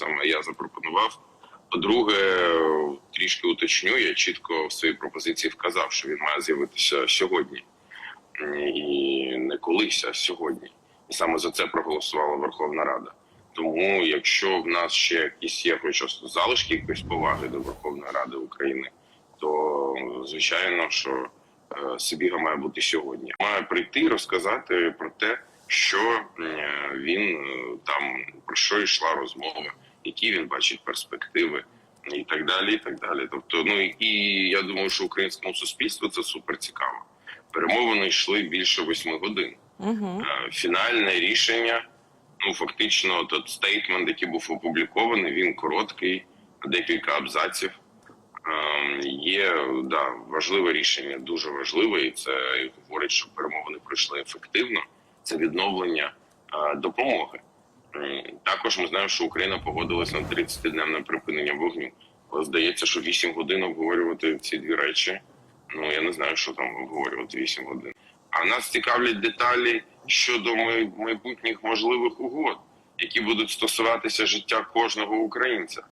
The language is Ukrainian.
саме я запропонував. По-друге, трішки уточню, я чітко в своїй пропозиції вказав, що він має з'явитися сьогодні і не колись, а сьогодні. І саме за це проголосувала Верховна Рада. Тому, якщо в нас ще якісь є хоча б залишки якоїсь поваги до Верховної Ради України, то звичайно, що е, Сибіга має бути сьогодні. Має прийти розказати про те, що е, він е, там про що йшла розмова, які він бачить перспективи. І так далі, і так далі. Тобто, ну і я думаю, що українському суспільству це супер цікаво. Перемовини йшли більше восьми годин. Угу. Фінальне рішення, ну фактично, тот стейтмент, який був опублікований, він короткий, декілька абзаців. Ем, Є да, важливе рішення, дуже важливе, і це і говорить, що перемовини пройшли ефективно. Це відновлення е, допомоги. Також ми знаємо, що Україна погодилася на 30-денне припинення вогню. Але здається, що 8 годин обговорювати ці дві речі. Ну я не знаю, що там обговорювати 8 годин. А нас цікавлять деталі щодо майбутніх можливих угод, які будуть стосуватися життя кожного українця.